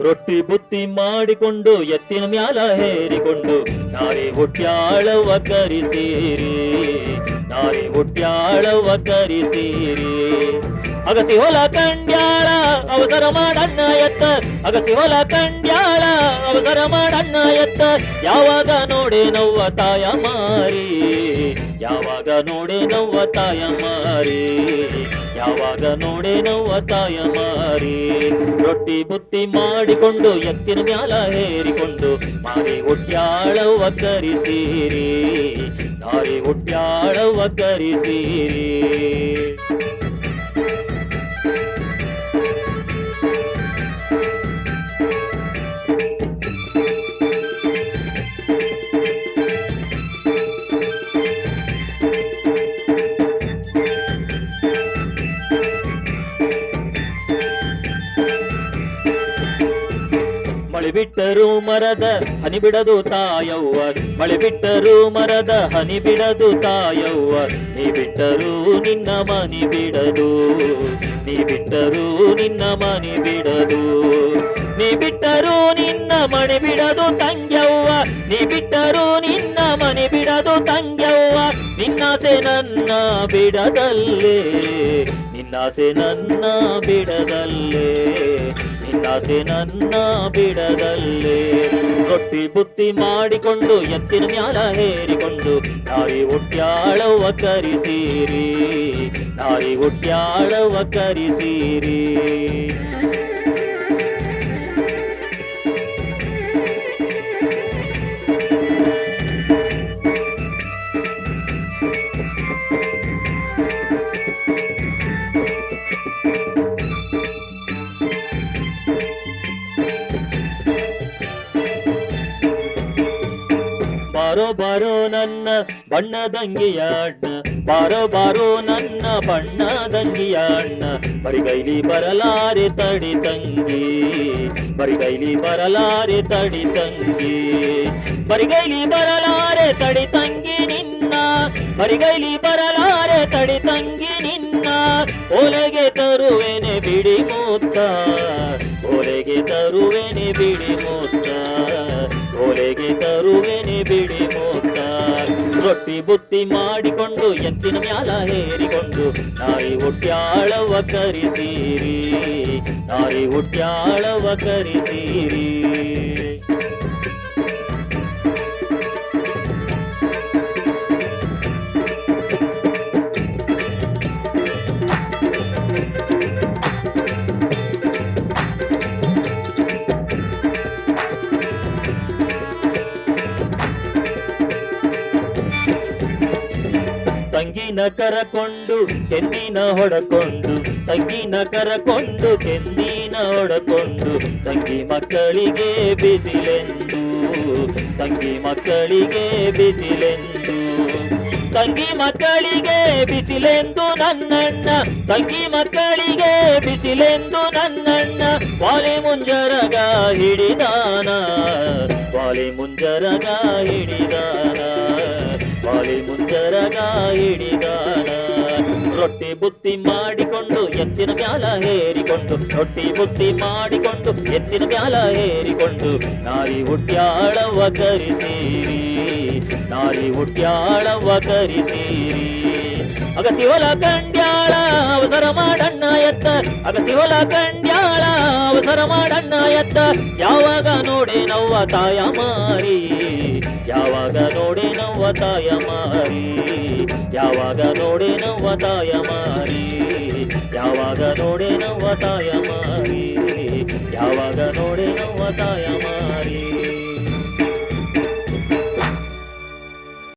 ರೊಟ್ಟಿ ಬುತ್ತಿ ಮಾಡಿಕೊಂಡು ಎತ್ತಿನ ಮ್ಯಾಲ ಹೇರಿಕೊಂಡು ನಾರಿ ಹುಟ್ಯಾಳವ ಕರಿಸೀರಿ, ನಾಳೆ ಹುಟ್ಯಾಳವ ಕರಿಸೀರಿ. ಅಗಸಿ ಹೊಲ ಕಂಡ್ಯಾಳ, ಅವಸರ ಮಾಡಣ್ಣ ಎತ್ತ. ಅಗಸಿ ಹೊಲ ಕಂಡ್ಯಾಳ, ಅವಸರ ಮಾಡಣ್ಣ ಎತ್ತ. ಯಾವಾಗ ನೋಡೆ ನವ್ವ ತಾಯ ಮಾರಿ, ಯಾವಾಗ ನೋಡೆ ನವ್ವ ತಾಯ ಮಾರಿ. ಯಾವಾಗ ನೋಡೆ ನವ್ವ ತಾಯ ಮಾರಿ? ರೊಟ್ಟಿ ಬುತ್ತಿ ಮಾಡಿಕೊಂಡು ಎತ್ತಿನ ಮ್ಯಾಲ ಹೇರಿಕೊಂಡು ಮಾರಿ ಹುಟ್ಯಾಳವ ಕರಿಸೀರಿ. ನಾರಿ ಹುಟ್ಯಾಳವ ಕರಿಸೀರಿ. ಮಳೆ ಬಿಟ್ಟರು ಮರದ ಹನಿ ಬಿಡದು ತಾಯವ್ವ. ಮಳೆ ಬಿಟ್ಟರು ಮರದ ಹನಿ ಬಿಡದು ತಾಯವ್ವ. ನೀ ಬಿಟ್ಟರು ನಿನ್ನ ಮನಿ ಬಿಡದು. ನೀ ಬಿಟ್ಟರು ನಿನ್ನ ಮನಿ ಬಿಡದು. ನೀ ಬಿಟ್ಟರು ನಿನ್ನ ಮಣಿ ಬಿಡದು ತಂಗ್ಯವ್ವ. ನೀ ಬಿಟ್ಟರು ನಿನ್ನ ಮನಿ ಬಿಡದು ತಂಗ್ಯವ್ವ. ನಿನ್ನಾಸೆ ನನ್ನ ಬಿಡದಲ್ಲೇ. ನಿನ್ನಾಸೆ ನನ್ನ ಬಿಡದಲ್ಲೇ. ನಿನ್ನಾಸೆ ನನ್ನ ಬಿಡದಲ್ಲೇ. ರೊಟ್ಟಿ ಬುತ್ತಿ ಮಾಡಿಕೊಂಡು, ಎತ್ತಿನ ಮ್ಯಾಲ ಹೇರಿಕೊಂಡು ತಾಯಿ ಹುಟ್ಟ್ಯಾಳವ ಕರಿಸೀರಿ. ತಾಯಿ ಹುಟ್ಟ್ಯಾಳವ ಕರಿಸೀರಿ. ಬಾರೋ ಬಾರೋ ನನ್ನ ಅಣ್ಣ. ಬಾರೋ ಬಾರೋ ನನ್ನ ಬಣ್ಣದಂಗಿಯ ಅಣ್ಣ. ಬರಿಗೈಲಿ ಬರಲಾರೆ ತಡಿ ತಂಗಿ. ಬರಿಗೈಲಿ ಬರಲಾರೆ ತಡಿ ತಂಗಿ. ಬರಿಗೈಲಿ ಬರಲಾರೆ ತಡಿ ತಂಗಿ ನಿನ್ನ. ಬರಿಗೈಲಿ ಬರಲಾರೆ ತಡಿ ತಂಗಿ ನಿನ್ನ. ಓಲೆಗೆ ತರುವೆನೆ ಬಿಡಿ ಮೂತ್ತ. ರೊಟ್ಟಿ ಬುತ್ತಿ ಮಾಡಿಕೊಂಡು ಎತ್ತಿನ ಮ್ಯಾಲ ಹೇರಿಕೊಂಡು ನಾಯಿ ಹುಟ್ಟ್ಯಾಳವ ಕರಿಸೀರಿ ನಾಯಿ ಹುಟ್ಟ್ಯಾಳವ ಕರಿಸೀರಿ. ತಂಗಿನ ಕರಕೊಂಡು ಕೆಂದಿನ ಹೊಡಕೊಂಡು ತಂಗಿನ ಕರಕೊಂಡು ಕೆಂದಿನ ಹೊಡಕೊಂಡು ತಂಗಿ ಮಕ್ಕಳಿಗೆ ಬಿಸಿಲೆಂದು ತಂಗಿ ಮಕ್ಕಳಿಗೆ ಬಿಸಿಲೆಂದು ತಂಗಿ ಮಕ್ಕಳಿಗೆ ಬಿಸಿಲೆಂದು ನನ್ನಣ್ಣ ತಂಗಿ ಮಕ್ಕಳಿಗೆ ಬಿಸಿಲೆಂದು ನನ್ನಣ್ಣ ವಾಲೆ ಮುಂಜರಗ ಹಿಡಿದಾನ ವಾಲೆ ಮುಂಜರಗ ಹಿಡಿದಾನ ವಾಲೆ ಮುಂಜರಗ ಹಿಡಿದಾಗ ರೊಟ್ಟಿ ಬುತ್ತಿ ಮಾಡಿಕೊಂಡು ಎತ್ತಿನ ಮ್ಯಾಲ ಹೇರಿಕೊಂಡು, ರೊಟ್ಟಿ ಬುತ್ತಿ ಮಾಡಿಕೊಂಡು ಎತ್ತಿನ ಮ್ಯಾಲ ಹೇರಿಕೊಂಡು, ನಾರಿ ಹುಟ್ಟ್ಯಾಳವ ಕರಿಸೀರಿ, ನಾರಿ ಹುಟ್ಟ್ಯಾಳವ ಕರಿಸೀರಿ. ಅಗ ಶಿವಲ ಕಂಡ್ಯಾಳ, ಅವಸರ ಮಾಡಣ್ಣ ಎತ್ತ. ಅಗ ಶಿವಲ ಕಂಡ್ಯಾಳ, ಅವಸರ ಮಾಡಣ್ಣ ಎತ್ತ. ಯಾವಾಗ ನೋಡಿ ನವ್ವ ತಾಯ ಮಾರಿ, ಯಾವಾಗ ನೋಡಿ ನವ್ವ ತಾಯ ಮಾರಿ, ಯಾವಾಗ ನೋಡಿ ನವ್ವ ತಾಯ ಮಾರಿ, ಯಾವಾಗ ನೋಡಿ ನವ್ವ ತಾಯ ಮಾರಿ, ಯಾವಾಗ